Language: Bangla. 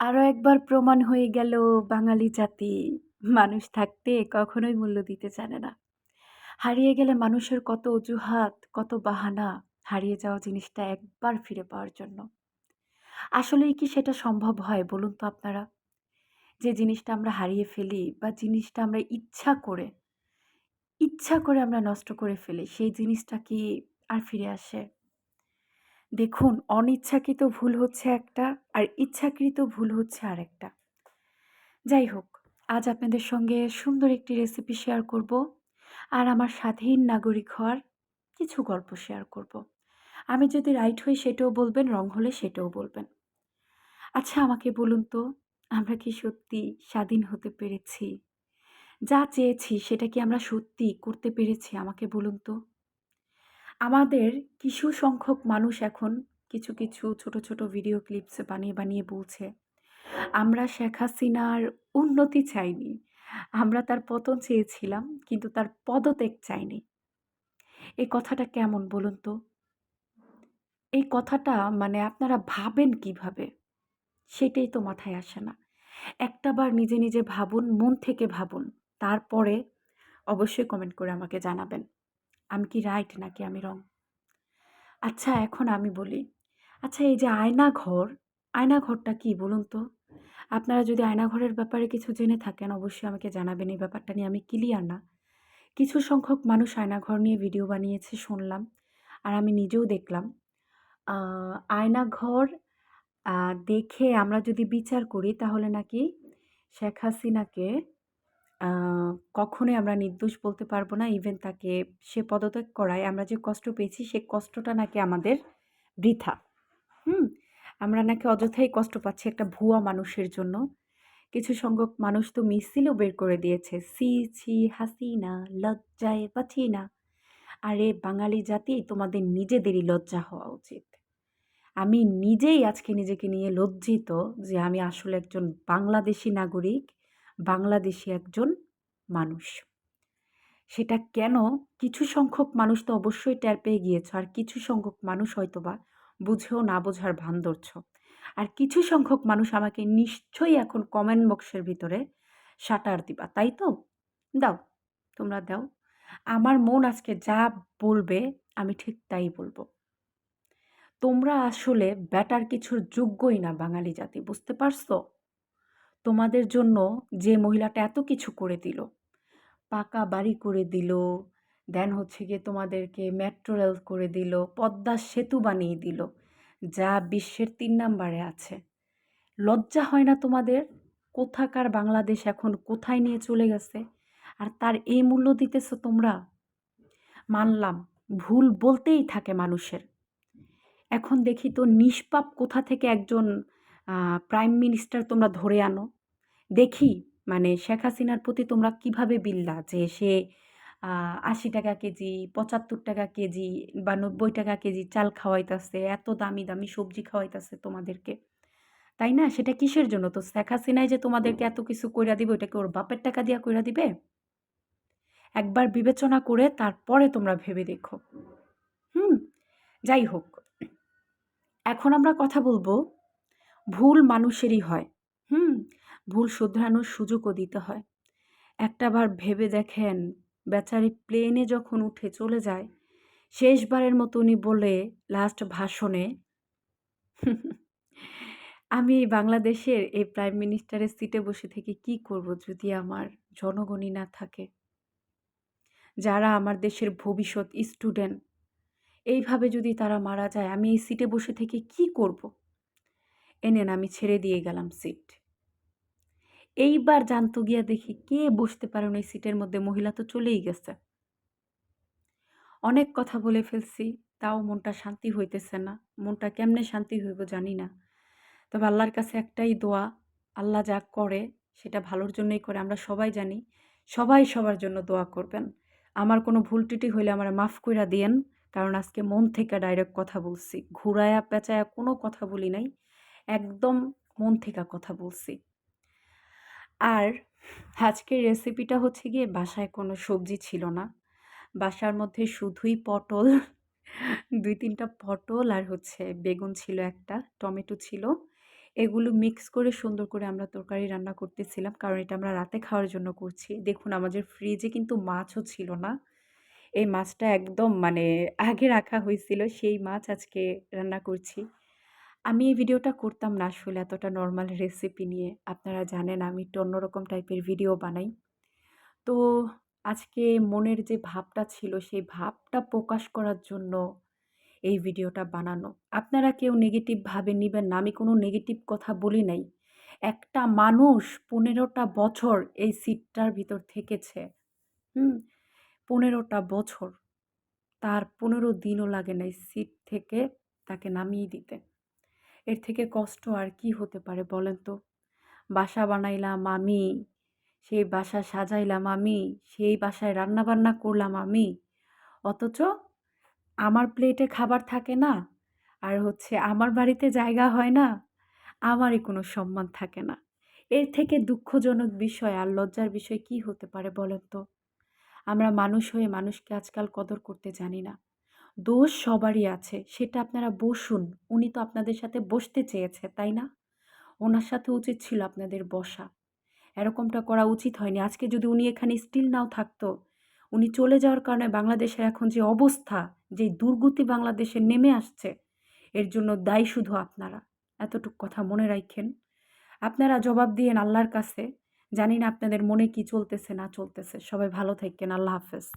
আরও একবার প্রমাণ হয়ে গেল, বাঙালি জাতি মানুষ থাকতে কখনোই মূল্য দিতে জানে না। হারিয়ে গেলে মানুষের কত অজুহাত, কত বাহানা, হারিয়ে যাওয়া জিনিসটা একবার ফিরে পাওয়ার জন্য। আসলেই কি সেটা সম্ভব হয় বলুন তো আপনারা? যে জিনিসটা আমরা হারিয়ে ফেলি বা জিনিসটা আমরা ইচ্ছা করে ইচ্ছা করে আমরা নষ্ট করে ফেলি, সেই জিনিসটা কি আর ফিরে আসে? দেখুন, অনিচ্ছাকৃত ভুল হচ্ছে একটা আর ইচ্ছাকৃত ভুল হচ্ছে আরেকটা। যাই হোক, আজ আপনাদের সঙ্গে সুন্দর একটি রেসিপি শেয়ার করব আর আমার স্বাধীন নাগরিক হওয়ার কিছু গল্প শেয়ার করব। আমি যদি রাইট হই সেটাও বলবেন রং হলে সেটাও বলবেন। আচ্ছা আমাকে বলুন তো, আমরা কি সত্যি স্বাধীন হতে পেরেছি? যা চেয়েছি সেটা কি আমরা সত্যি করতে পেরেছি? আমাকে বলুন তো। আমাদের কিছু সংখ্যক মানুষ এখন কিছু কিছু ছোট ছোট ভিডিও ক্লিপস বানিয়ে বানিয়ে বলছে, আমরা শেখ হাসিনার উন্নতি চাইনি। আমরা তার পতন চেয়েছিলাম, কিন্তু তার পদত্যাগ চাইনি। এই কথাটা কেমন বলুন তো? এই কথাটা মানে আপনারা ভাবেন কীভাবে? সেটাই তো মাথায় আসে না। একটাবার নিজে নিজে ভাবুন, মন থেকে ভাবুন, তারপরে অবশ্যই কমেন্ট করে আমাকে জানাবেন। আমি কি রাইট নাকি আমি রং আচ্ছা এখন আমি বলি। আচ্ছা এই যে আয়না ঘর, আয়না ঘরটা কি বলুন তো? আপনারা যদি আয়নাঘরের ব্যাপারে কিছু জেনে থাকেন, অবশ্যই আমাকে জানাবেন। এই ব্যাপারটা নিয়ে আমি ক্লিয়ার না। কিছু সংখ্যক মানুষ আয়নাঘর নিয়ে ভিডিও বানিয়েছে শুনলাম, আর আমি নিজেও দেখলাম। আয়নাঘর দেখে আমরা যদি বিচার করি, তাহলে নাকি শেখ হাসিনাকে কখনোই আমরা নির্দোষ বলতে পারব না। ইভেন তাকে সে পদত্যাগ করায়। আমরা যে কষ্ট পেয়েছি, সে কষ্টটা নাকি আমাদের বৃথা। হুম? আমরা নাকি অযথাই কষ্ট পাচ্ছি একটা ভুয়া মানুষের জন্য। কিছু সংখ্যক মানুষ তো মিছিলও বের করে দিয়েছে। সি, ছি, হাসিনা, লজ্জায় পাচ্ছি না আরে, বাঙালি জাতি, তোমাদের নিজেদেরই লজ্জা হওয়া উচিত। আমি নিজেই আজকে নিজেকে নিয়ে লজ্জিত যে আমি আসলে একজন বাংলাদেশি নাগরিক। বাংলাদেশি একজন মানুষ। সেটা কেন? কিছু সংখ্যক মানুষ তো অবশ্যই টের পেয়ে গিয়েছ, আর কিছু সংখ্যক মানুষ হয়তোবা বুঝেও না বোঝার ভান ধরছ আর কিছু সংখ্যক মানুষ আমাকে নিশ্চয়ই এখন কমেন্ট বক্সের ভিতরে সাটার দিবা, তাই তো? দাও, তোমরা দাও। আমার মন আজকে যা বলবে, আমি ঠিক তাই বলব। তোমরা আসলে ব্যাটার কিছুর যোগ্যই না বাঙালি জাতি, বুঝতে পারছ? তোমাদের জন্য যে মহিলাটা এত কিছু করে দিল। পাকা বাড়ি করে দিল দেন হচ্ছে গিয়ে তোমাদেরকে মেট্রো রেল করে দিল, পদ্মা সেতু বানিয়ে দিল, যা বিশ্বের তিন নাম্বারে আছে। লজ্জা হয় না তোমাদের? কোথাকার বাংলাদেশ এখন কোথায় নিয়ে চলে গেছে? আর তার এই মূল্য দিতেছো তোমরা? মানলাম, ভুল বলতেই থাকে মানুষের। এখন দেখি তো নিষ্পাপ কোথা থেকে একজন প্রাইম মিনিস্টার তোমরা ধরে আনো। দেখি মানে শেখ হাসিনার প্রতি তোমরা কীভাবে বিল্লা? যে সে আশি টাকা কেজি, পঁচাত্তর টাকা কেজি বা নব্বই টাকা কেজি চাল খাওয়াইতেছে, এত দামি দামি সবজি খাওয়াইতেছে তোমাদেরকে। তাই না? সেটা কিসের জন্য? তো শেখ হাসিনাই যে তোমাদেরকে এত কিছু কইরা দিবে ওটাকে ওর বাপের টাকা দিয়া কইরা দিবে? একবার বিবেচনা করে তারপরে তোমরা ভেবে দেখো। হুম, যাই হোক। এখন আমরা কথা বলব ভুল মানুষেরই হয়। হুম, ভুল শুধরানোর সুযোগও দিতে হয়। একটাবার ভেবে দেখেন, বেচারি প্লেনে যখন উঠে চলে যায়, শেষবারের মতো উনি বলে লাস্ট ভাষণে, আমি বাংলাদেশের এই প্রাইম মিনিস্টারের সিটে বসে থেকে কি করব যদি আমার জনগণই না থাকে? যারা আমার দেশের ভবিষ্যৎ স্টুডেন্ট এইভাবে যদি তারা মারা যায়, আমি এই সিটে বসে থেকে কি করব? এনেন, আমি ছেড়ে দিয়ে গেলাম সিট। এইবার জানতো গিয়া দেখি কে বসতে পারেন ওই সিটের মধ্যে, মহিলা তো চলেই গেছে। অনেক কথা বলে ফেলছি, তাও মনটা শান্তি হইতেছে না। মনটা কেমনে শান্তি হইব জানি না। তবে আল্লাহর কাছে একটাই দোয়া, আল্লাহ যা করে সেটা ভালোর জন্যই করে, আমরা সবাই জানি, সবাই সবার জন্য দোয়া করবেন। আমার কোনো ভুল ত্রুটি হইলে আমার মাফ কইরা দিয়েন, কারণ আজকে মন থেকে ডাইরেক্ট কথা বলছি। ঘুরায়া পেঁচায়া কোনো কথা বলি নাই। একদম মন থেকে কথা বলছি। আর আজকের রেসিপিটা হচ্ছে গিয়ে বাসায় কোনো সবজি ছিল না। বাসার মধ্যে শুধুই পটল, দুই তিনটা পটল আর হচ্ছে বেগুন ছিল একটা, টমেটো ছিল। এগুলো মিক্স করে সুন্দর করে আমরা তরকারি রান্না করতেছিলাম, কারণ এটা আমরা রাতে খাওয়ার জন্য করছি। দেখুন, আমাদের ফ্রিজে কিন্তু মাছও ছিল না। এই মাছটা একদম মানে আগে রাখা হয়েছিল, সেই মাছ আজকে রান্না করছি। আমি এই ভিডিওটা করতাম না আসলে এতটা নর্মাল রেসিপি নিয়ে। আপনারা জানেন আমি একটু অন্যরকম টাইপের ভিডিও বানাই। তো আজকে মনের যে ভাবটা ছিল, সেই ভাবটা প্রকাশ করার জন্য এই ভিডিওটা বানানো। আপনারা কেউ নেগেটিভভাবে নেবেন না, আমি কোনো নেগেটিভ কথা বলি নাই। একটা মানুষ পনেরোটা বছর এই সিটটার ভিতর থেকেছে, হুম? পনেরোটা বছর। তার পনেরো দিনও লাগে নাই সিট থেকে তাকে নামিয়ে দিতে। এর থেকে কষ্ট আর কি হতে পারে বলেন তো? বাসা বানাইলাম আমি, সেই বাসা সাজাইলাম আমি, সেই বাসায় রান্না বান্না করলাম আমি। অথচ আমার প্লেটে খাবার থাকে না, আর হচ্ছে আমার বাড়িতে জায়গা হয় না, আমারই কোনো সম্মান থাকে না। এর থেকে দুঃখজনক বিষয় আর লজ্জার বিষয় কি হতে পারে বলেন তো? আমরা মানুষ হয়ে মানুষকে আজকাল কদর করতে জানি না। দোষ সবারই আছে, সেটা আপনারা বসুন। উনি তো আপনাদের সাথে বসতে চেয়েছে, তাই না? ওনার সাথে উচিত ছিল আপনাদের বসা। এরকমটা করা উচিত হয়নি। আজকে যদি উনি এখানে স্টিল নাও থাকতো, উনি চলে যাওয়ার কারণে বাংলাদেশের এখন যে অবস্থা, যে দুর্গতি বাংলাদেশে নেমে আসছে, এর জন্য দায়ী শুধু আপনারা। এতটুক কথা মনে রাখেন। আপনারা জবাব দিয়েন আল্লাহর কাছে। জানি না আপনাদের মনে কি চলতেছে, না চলতেছে। সবাই ভালো থাকেন আল্লাহ হাফেজ।